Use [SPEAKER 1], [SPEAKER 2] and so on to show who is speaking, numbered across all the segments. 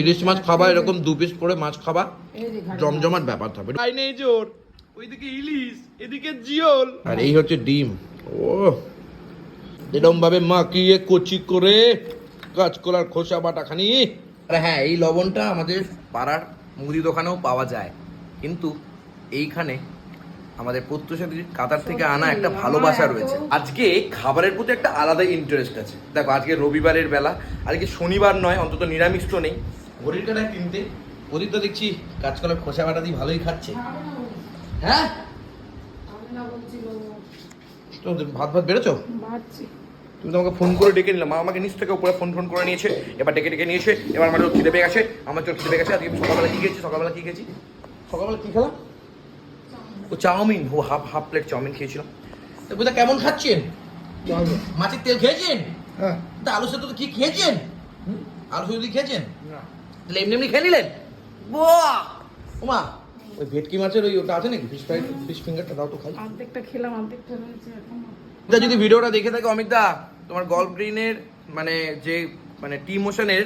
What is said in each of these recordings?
[SPEAKER 1] ইলিশ মাছ খাবা এরকম দু পিস করে মাছ খাবা। জমজমাট ব্যাপার নেই জোর। ওইদিকে ইলিশ এদিকে জিওল। আর এই হচ্ছে ডিম। ও। এরকম ভাবে মাখিয়ে কচি করে কাঁচকলার খোসা বাটা খানি আরে হ্যাঁ এই লবণটা আমাদের পাড়ার মুদি দোকানেও পাওয়া যায়। কিন্তু এইখানে আমাদের প্রত্যুষাদের কাতার থেকে আনা একটা ভালোবাসা রয়েছে। আজকে খাবারের প্রতি একটা আলাদা ইন্টারেস্ট আছে। দেখো আজকে রবিবারের বেলা আজকে শনিবার নয় অন্তত নিরামিষ তো নেই। ঘড়ির কাটায় কিনতে ওদিক তো দেখছি কাঁচকলার খোসা বাটা দিয়ে ভালোই খাচ্ছে। হ্যাঁ? তো ভাত ভাত বেরোছো? তুমি তো আমাকে ফোন করে ডেকে নিলাম। মা আমাকে নিচ থেকে উপরে ফোন ফোন করে নিয়েছে। এবার ডেকে ডেকে নিয়েছে। এবার আমার চোখ খিদে পেয়ে গেছে। আমার চোখ খিদে পেয়ে গেছে। আজকে সকালবেলা কি খেয়েছি? সকালবেলা কি খেয়েছি? সকালবেলা কি খেলাম? ও চাউমিন ও হাফ হাফ প্লেট চাউমিন খেয়েছিলাম। তো বুঝা কেমন খাচ্ছেন? মাছের তেল খেয়েছেন?
[SPEAKER 2] হ্যাঁ।
[SPEAKER 1] তা আলু সেদ্ধ তো কি খেয়েছেন? আলু সেদ্ধ কি খেয়েছেন?
[SPEAKER 2] না।
[SPEAKER 1] তাহলে এমনি এমনি খেয়ে নিলেন? বাহ! ওমা ওই ভেটকি মাছের ওই ওটা আছে নাকি? ফিশ ফ্রাই ফিশ ফিঙ্গারটা দাও তো খাই।
[SPEAKER 3] অর্ধেকটা খেলাম অর্ধেকটা রয়েছে এখনও।
[SPEAKER 1] অমিতা যদি ভিডিওটা দেখে থাকে অমিতা তোমার গল্ফ গ্রিনের মানে যে মানে টি মোশনের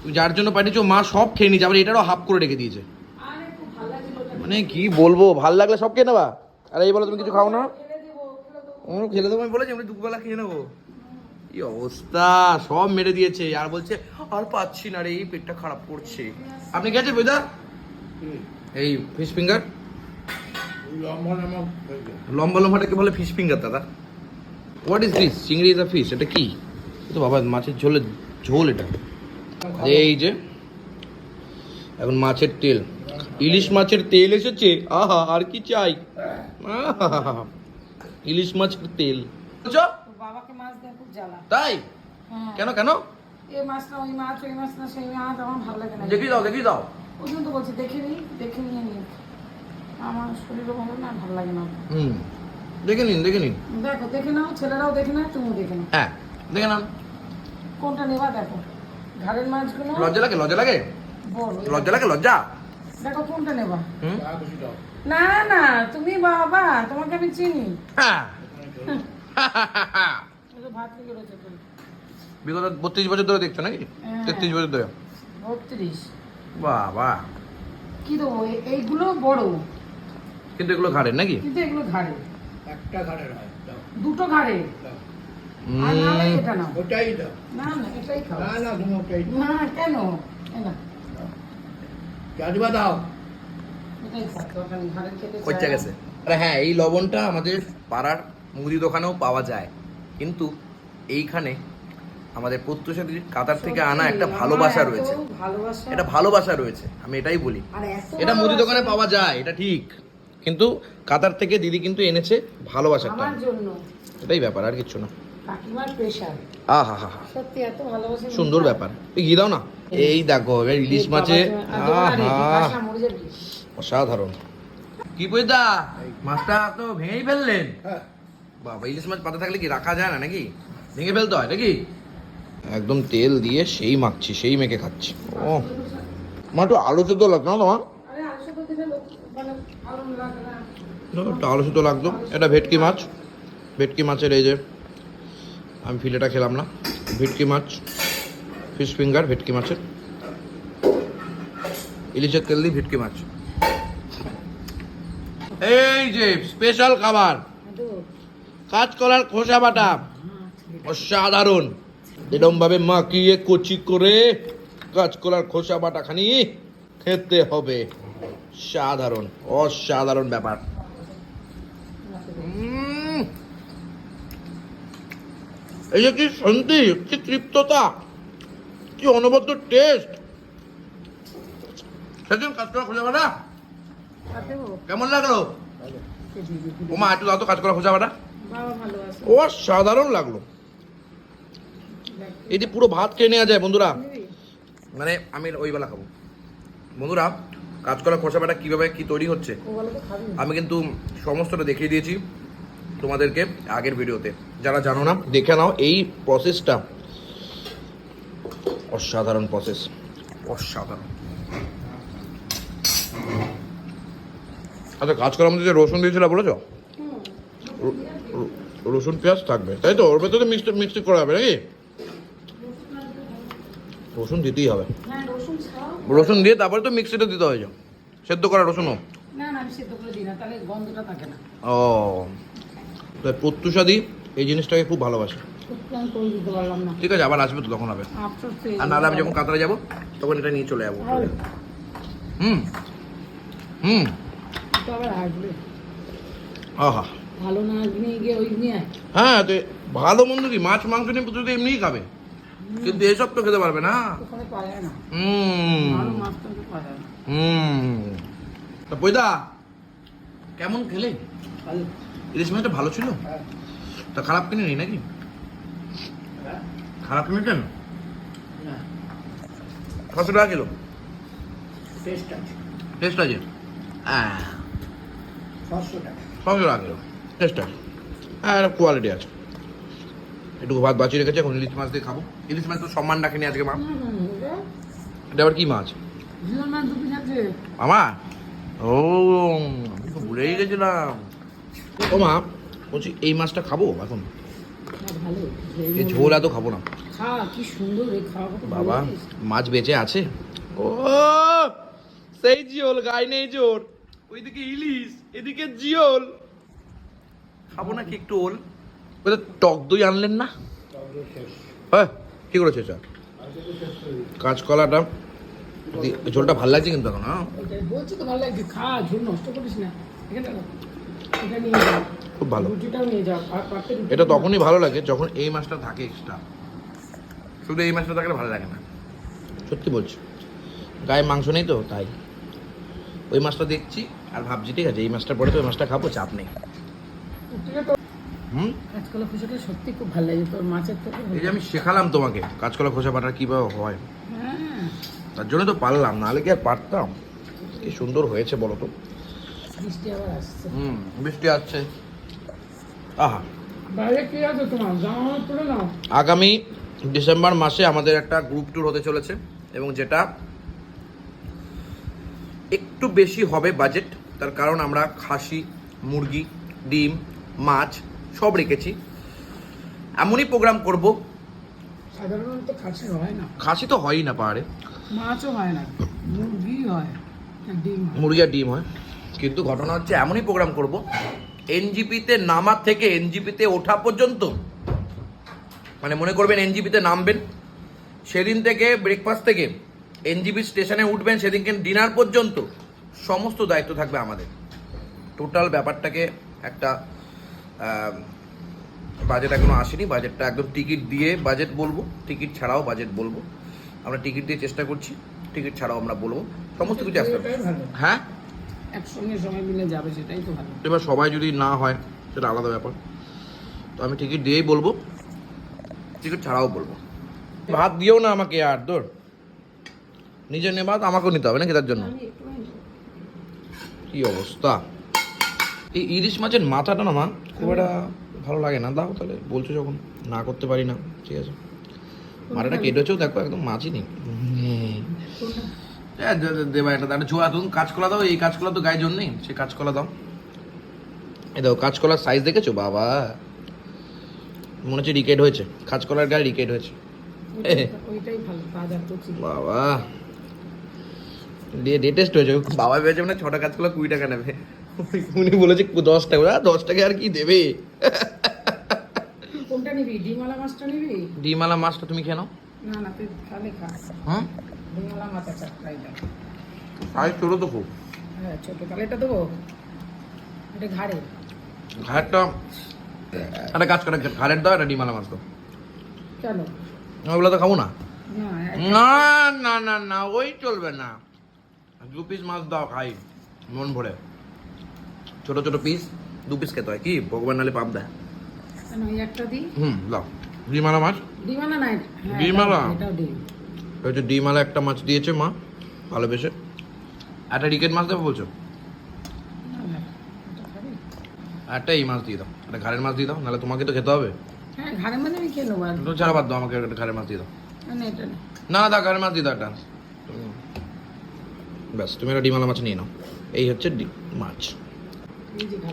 [SPEAKER 1] তুমি যার জন্য পাঠিয়েছো মা সব খেয়ে নিয়েছে আবার এটারও হাফ করে রেখে দিয়েছে
[SPEAKER 3] আরে খুব ভালো লাগছিল ওটা।
[SPEAKER 1] মানে কি বলব? ভালো লাগলে সব খেয়ে নেবা। আর এই বলো, তুমি কিছু খাও না। খেলে দেবো, আমি বলেছি, আমি দুপুরবেলা খেয়ে নেব। কি অবস্থা? সব মেরে দিয়েছে। আর বলছে, আর পাচ্ছি না রে, এই পেটটা খারাপ করছে। আপনি গেছেন বৈদা এই ফিশ ফিঙ্গার
[SPEAKER 2] লম্বা
[SPEAKER 1] লম্বাটাকে বলে ফিশ ফিঙ্গার দাদা? What is this chingri is a fish এটা কি? তো বাবা, মাছের ঝোলের ঝোল এটা। এই যে এখন মাছের তেল। ইলিশ মাছের তেল এসেছে? আহা আর কি চাই? ইলিশ মাছের তেল?
[SPEAKER 3] বাবাকে মাছ খুব জ্বালা।
[SPEAKER 1] তাই?
[SPEAKER 3] হ্যাঁ।
[SPEAKER 1] কেন কেন?
[SPEAKER 3] এই মাছ না ওই মাছ ওই মাছ না সেই মাছ আমার ভালো লাগে না।
[SPEAKER 1] দেখি দাও দেখি দাও।
[SPEAKER 3] ওই জন্য তো বলছি দেখে নিই দেখে নিয়ে নিই আমার শরীরও ভালো না ভালো লাগে না।
[SPEAKER 1] হুম। দেখে নিন দেখে নিন।
[SPEAKER 3] দেখো দেখে নাও ছেলেরাও দেখে নাও তুমিও দেখে নাও।
[SPEAKER 1] হ্যাঁ দেখে নাম
[SPEAKER 3] কোনটা নেবা দেখো। ঘাড়ের মাছগুলো
[SPEAKER 1] লজ্জা লাগে লজ্জা লাগে? লজ্জা লাগে লজ্জা?
[SPEAKER 3] দেখো কোনটা নেবা। না না তুমি বাবা তোমাকে আমি চিনি।
[SPEAKER 1] হ্যাঁ। বিগত বত্রিশ বছর ধরে দেখছ নাকি?
[SPEAKER 3] হ্যাঁ।
[SPEAKER 1] তেত্রিশ বছর ধরে।
[SPEAKER 3] বত্রিশ।
[SPEAKER 1] বাহ বাহ
[SPEAKER 3] কি দেবো এইগুলো বড়।
[SPEAKER 1] কিন্তু এগুলো ঘাড়ের নাকি?
[SPEAKER 3] কিন্তু এগুলো ঘাড়ে
[SPEAKER 2] একটা ঘাড়ের হয়
[SPEAKER 3] দুটো ঘাড়ে
[SPEAKER 2] ওটাই দাও।
[SPEAKER 3] না না এটাই খাও।
[SPEAKER 2] না না ওটাই
[SPEAKER 3] না কেন? এ না।
[SPEAKER 2] চাঁদবা দাও
[SPEAKER 3] না।
[SPEAKER 1] গেছে? আরে হ্যাঁ এই লবণটা আমাদের পাড়ার মুদি দোকানেও পাওয়া যায়। কিন্তু এইখানে আমাদের প্রত্যুষাদের কাতার থেকে আনা একটা ভালোবাসা রয়েছে। এটা ভালোবাসা রয়েছে আমি এটাই বলি। এটা মুদি দোকানে পাওয়া যায় এটা ঠিক। কিন্তু কাতার থেকে দিদি কিন্তু এনেছে
[SPEAKER 3] ভালোবাসার জন্য।
[SPEAKER 1] এটাই ব্যাপার আর কিছু না। আহা হা হা।
[SPEAKER 3] সত্যি এত ভালোবাসা
[SPEAKER 1] সুন্দর ব্যাপার। এই ঘি দাও না। এই দেখো এবার ইলিশ মাছে অসাধারণ। কি পয়দা মাছটা তো ভেঙেই ফেললেন।
[SPEAKER 2] হ্যাঁ।
[SPEAKER 1] বাবা ইলিশ মাছ পাতা থাকলে কি রাখা যায় না নাকি? ভেঙে ফেলতে হয় নাকি? একদম তেল দিয়ে সেই মাখছি সেই মেখে খাচ্ছি। ও। মা একটু আলু সেদ্ধ লাগতো না তোমার?
[SPEAKER 3] আরে আলু তো দিলে লোক মানে
[SPEAKER 1] একটু আলু সেদ্ধ লাগতো। এটা ভেটকি মাছ। ভেটকি মাছের এই যে আমি ফিলেটা খেলাম না। ভেটকি মাছ। ফিশ ফিঙ্গার, ভেটকি মাছের। ইলিশের তেল দিয়ে ভেটকি মাছ। এই যে স্পেশাল খাবার। কাঁচকলার খোসা বাটা। অসাধারণ। এরকম ভাবে মাখিয়ে, কচি করে কাঁচকলার খোসা বাটা খানি খেতে হবে। সাধারণ, অসাধারণ ব্যাপার। এই যে কি শান্তি, কি তৃপ্ততা। কি অনবদ্য টেস্ট সেদিন কাঁচকলা খোসা বাটা কেমন লাগল? ওমা একটু দাও তো কাঁচকলা খোসা বাটা ও সাধারণ লাগল। এটি পুরো ভাত খেয়ে নেওয়া যায় বন্ধুরা। মানে আমি ওই বেলা খাব। বন্ধুরা কাঁচকলা খোসাবাটা কীভাবে কী তৈরি হচ্ছে। আমি কিন্তু সমস্তটা দেখিয়ে দিয়েছি তোমাদেরকে আগের ভিডিওতে। যারা জানো না দেখে নাও এই প্রসেসটা অসাধারণ প্রসেস অসাধারণ। আচ্ছা কাঁচকলার মধ্যে যে রসুন দিয়েছিল বলেছ? রসুন পেঁয়াজ থাকবে। তাই তো? ওর ভেতরে মিক্সড মিক্সড করা হবে নাকি? রসুন দিতেই হবে।
[SPEAKER 3] হ্যাঁ রসুন
[SPEAKER 1] দিয়ে তারপরে তো মিক্সিটা দিতে হয়েছে। সেদ্ধ করা রসুনও?
[SPEAKER 3] না না আমি সেদ্ধ করে দিই না তাহলে গন্ধটা থাকে না।
[SPEAKER 1] ও। তো প্রত্যুষাদি এই জিনিসটাকে খুব ভালোবাসে। ঠিক আছে আবার আসবে তো তখন হবে। আর নাহলে আমি যখন কাতারে যাব তখন এটা নিয়ে চলে যাব। হুম। হুম।
[SPEAKER 3] তো
[SPEAKER 1] আহা।
[SPEAKER 3] ভালো না নিয়ে গিয়ে ওই নিয়ে
[SPEAKER 1] হ্যাঁ তো ভালো মন্দ কি? মাছ মাংস নিয়ে এমনিই খাবে। কিন্তু এসব তো খেতে পারবে না। হুম। হুম। তা কেমন খেলে। ইলিশ মাছটা ভালো ছিল?
[SPEAKER 2] হ্যাঁ।
[SPEAKER 1] তা খারাপ কিনে নি নাকি? খারাপ কিনেছেন
[SPEAKER 2] না,
[SPEAKER 1] কত টাকা কিলো।
[SPEAKER 2] টেস্ট আছে।
[SPEAKER 1] টেস্ট আছে? হ্যাঁ।
[SPEAKER 2] ছশো টাকা।
[SPEAKER 1] ছশো টাকা কিলো। টেস্ট আছে। হ্যাঁ কোয়ালিটি আছে। একটু ভাত বাঁচিয়ে রেখেছে এখন ইলিশ মাছ দিয়ে খাব। ইলিশ মাছ তো সম্মান রাখেনি আজকে মা।
[SPEAKER 3] এটা
[SPEAKER 1] আবার কি মাছ? আমার ও আমি তো ভুলেই গেছিলাম। ও মা বলছি এই মাছটা খাব এখন?
[SPEAKER 3] ভালো।
[SPEAKER 1] এই ঝোল এত খাব না।
[SPEAKER 3] খা কি সুন্দর খাওয়া
[SPEAKER 1] বাবা মাছ বেঁচে আছে? ও সেই জিওল গাই নেই জোর। ওইদিকে ইলিশ এদিকে জিওল। খাব নাকি একটু ওল? বলে টক দই আনলেন না? হ্যাঁ কি করেছে স্যার। কাঁচকলাটা ঝোলটা ভালো লাগছে কিন্তু এখন হ্যাঁ?
[SPEAKER 3] বলছি তো ভালো লাগছে। খা ঝোল নষ্ট করিস না। এটা নিয়ে যাও।
[SPEAKER 1] খুব ভালো।
[SPEAKER 3] রুটিটাও নিয়ে যাও আর
[SPEAKER 1] এটা তখনই ভালো লাগে যখন এই মাছটা থাকে এক্সট্রা শুধু এই মাছটা থাকলে ভালো লাগে না। সত্যি বলছি। গায়ে মাংস নেই তো তাই। ওই মাছটা দেখছি আর ভাবছি ঠিক আছে এই মাছটা পরে তো ওই মাছটা খাব চাপ নেই।
[SPEAKER 3] তো
[SPEAKER 1] হুম?
[SPEAKER 3] কাঁচকলা খুশিটা সত্যি খুব ভালো লাগে তোর মাছের থেকে
[SPEAKER 1] এই যে আমি শেখালাম তোমাকে কাঁচকলা খোসা বাটা কীভাবে হয়।
[SPEAKER 3] হ্যাঁ।
[SPEAKER 1] তার জন্য তো পারলাম নাহলে কি আর পারতাম? কি সুন্দর হয়েছে বলো তো।
[SPEAKER 3] বৃষ্টি আবার আসছে।
[SPEAKER 1] হুম বৃষ্টি আসছে। আহা।
[SPEAKER 3] বাইরে কি আছে তোমার? জামা পরে নাও।
[SPEAKER 1] আগামী ডিসেম্বর মাসে আমাদের একটা গ্রুপ ট্যুর হতে চলেছে এবং যেটা একটু বেশি হবে বাজেট তার কারণ আমরা খাসি মুরগি ডিম মাছ সব রেখেছি। এমনই প্রোগ্রাম করব।
[SPEAKER 3] সাধারণত খাসি হয় না।
[SPEAKER 1] খাসি তো হয়ই না পাহাড়ে।
[SPEAKER 3] মাছও হয় না মুরগি হয় ডিম হয়।
[SPEAKER 1] মুরগি আর ডিম হয়। কিন্তু ঘটনা হচ্ছে এমনই প্রোগ্রাম করব এনজিপিতে নামার থেকে এনজিপিতে ওঠা পর্যন্ত মানে মনে করবেন এনজিপিতে নামবেন সেদিন থেকে ব্রেকফাস্ট থেকে এনজিপি স্টেশনে উঠবেন সেদিনকে ডিনার পর্যন্ত সমস্ত দায়িত্ব থাকবে আমাদের। টোটাল ব্যাপারটাকে একটা বাজেট এখনও আসেনি বাজেটটা একদম টিকিট দিয়ে বাজেট বলব টিকিট ছাড়াও বাজেট বলব। আমরা টিকিট দিয়ে চেষ্টা করছি টিকিট ছাড়াও আমরা বলব সমস্ত কিছু আসতে হ্যাঁ?
[SPEAKER 3] একসঙ্গে সবাই মিলে যাবে সেটাই তো ভালো।
[SPEAKER 1] এবার সবাই যদি না হয় সেটা আলাদা ব্যাপার। তো আমি টিকিট দিয়েই বলব। টিকিট ছাড়াও বলব। ভাত দিও না আমাকে আর তোর নিজে নে ভাত আমাকেও নিতে হবে নাকি তার জন্য? কি অবস্থা? এই ইলিশ মাছের মাথাটা না মা খুব একটা ভালো লাগে না। দাও তাহলে বলছো যখন না করতে পারি না ঠিক আছে। মাথাটা কেটেছেও দেখো একদম মাছই নেই। দেবা এটা ছোয়া তুমি কাঁচকলা দাও এই কাঁচকলা তো গায়ে জন্য নেই সে কাঁচকলা দাও। দেখো কাঁচকলার সাইজ দেখেছ? বাবা। মনে হচ্ছে রিকেট হয়েছে। কাঁচকলার গায়ে রিকেট হয়েছে। বাবা। দিয়ে হয়েছে। বাবা ভেবেছে মানে ছটা কাঁচকলা কুড়ি টাকা নেবে। উনি বলেছে দশ টাকা দশ টাকা আর কি দেবে?
[SPEAKER 3] কোনটা নিবি? মাছটা নিবি?
[SPEAKER 1] ডিমালা মাছটা তুমি খেয়ে নাও।
[SPEAKER 3] না না তুই খালে খা।
[SPEAKER 1] ছোটো তো খুব।
[SPEAKER 3] হ্যাঁ ছোট তাহলে এটা দেবো? এটা ঘাড়ে।
[SPEAKER 1] ঘাটটা একটা কাজ করে ঘাড়ের দাও একটা ডিমালা মাছ দাও।
[SPEAKER 3] কেন
[SPEAKER 1] ওগুলো তো খাব না।
[SPEAKER 3] না
[SPEAKER 1] না না না না ওই চলবে না। দু পিস মাছ দাও খাই। মন ভরে। ছোট ছোট পিস দু পিস খেতে হয়। কি? ভগবান নালে পাপ দেয়।
[SPEAKER 3] একটা দিই?
[SPEAKER 1] হুম দাও। ডিমালা মাছ?
[SPEAKER 3] না এটা হ্যাঁ,
[SPEAKER 1] ডিমওয়ালা?
[SPEAKER 3] এটাও- এটাও ডিম।
[SPEAKER 1] ওই যে ডিমালা একটা মাছ দিয়েছে মা ভালোবেসে। একটা রিকেট মাছ দেবো বলছো? একটা এই মাছ দিয়ে দাও একটা ঘাড়ের মাছ দিয়ে দাও নাহলে তোমাকে তো খেতে হবে।
[SPEAKER 3] হ্যাঁ ঘাড়ের মাঝে আমি খেয়ে নেব আর।
[SPEAKER 1] ছাড়া বাদ দাও আমাকে একটা ঘাড়ের মাছ দিয়ে দাও।
[SPEAKER 3] না
[SPEAKER 1] দাও ঘাড়ের মাছ দিয়ে দাও একটা। ব্যাস তুমি একটা ডিমালা মাছ নিয়ে নাও। এই হচ্ছে মাছ।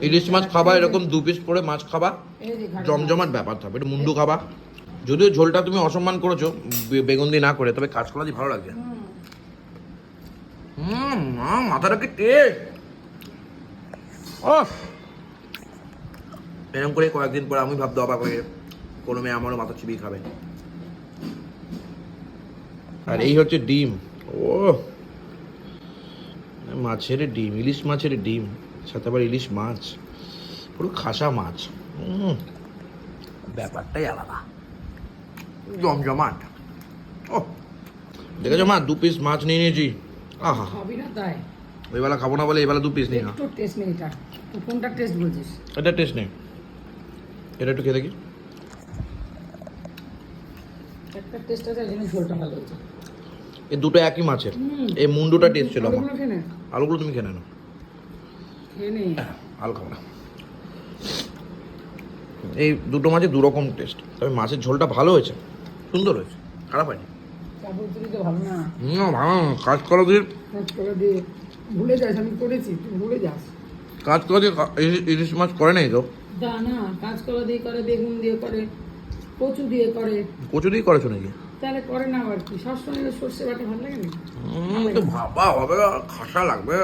[SPEAKER 1] ইলিশ মাছ খাবা এরকম দু পিস করে মাছ খাবা। জমজমাট ব্যাপার থাকবে একটু মুন্ডু খাবা। যদিও ঝোলটা তুমি অসম্মান করেছ বেগুন দিয়ে না করে তবে কাঁচকলা দিয়ে ভালো লাগছে
[SPEAKER 3] হুম
[SPEAKER 1] হুম মা মাথাটা কি টেস্ট ও এরকম করে কয়েকদিন পর আমি ভাবতে অবাক হয়ে কোনো মেয়ে আমারও মাথা চিবিয়ে খাবে। আর এই হচ্ছে ডিম। ও মাছের ডিম ইলিশ মাছের ডিম। সাথে আবার ইলিশ মাছ পুরো খাসা মাছ। ব্যাপারটাই আলাদা। জমজমাট। ও দেখেছ মা দু পিস মাছ নিয়ে নিয়েছি। আহা।
[SPEAKER 3] খাবি না তাই।
[SPEAKER 1] খাব না বলে দু পিস নিয়ে না
[SPEAKER 3] টেস্ট নেই এটা কোনটা টেস্ট বলছিস?
[SPEAKER 1] এটা টেস্ট নেই এটা একটু খেয়ে দেখি।
[SPEAKER 3] একটা টেস্ট আছে এই ঝোলটা ভালো হয়েছে।
[SPEAKER 1] এই দুটো একই মাছের। এই মুন্ডুটা টেস্ট ছিল আমার।
[SPEAKER 3] আলুগুলো
[SPEAKER 1] আলুগুলো তুমি খেয়ে নাও।
[SPEAKER 3] নে।
[SPEAKER 1] এই দুটো মাছের দু রকম টেস্ট তবে মাছের ঝোলটা ভালো হয়েছে। সুন্দর হয়েছে। খারাপ হয়নি। কাজ করো দিয়ে
[SPEAKER 3] কাজ ভুলে যাস আমি করেছি ভুলে যাস।
[SPEAKER 1] কাজ করো দিয়ে ইলিশ- মাছ করে নেই তো?
[SPEAKER 3] না কাঁচকলা দিয়ে করে বেগুন দিয়ে করে কচু দিয়ে করে।
[SPEAKER 1] কচু দিয়ে করেছ নাকি?
[SPEAKER 3] তাহলে করে না আবার কি? সবসময় সর্ষে বাটা ভালো লাগে না
[SPEAKER 1] হবে খাসা লাগবে।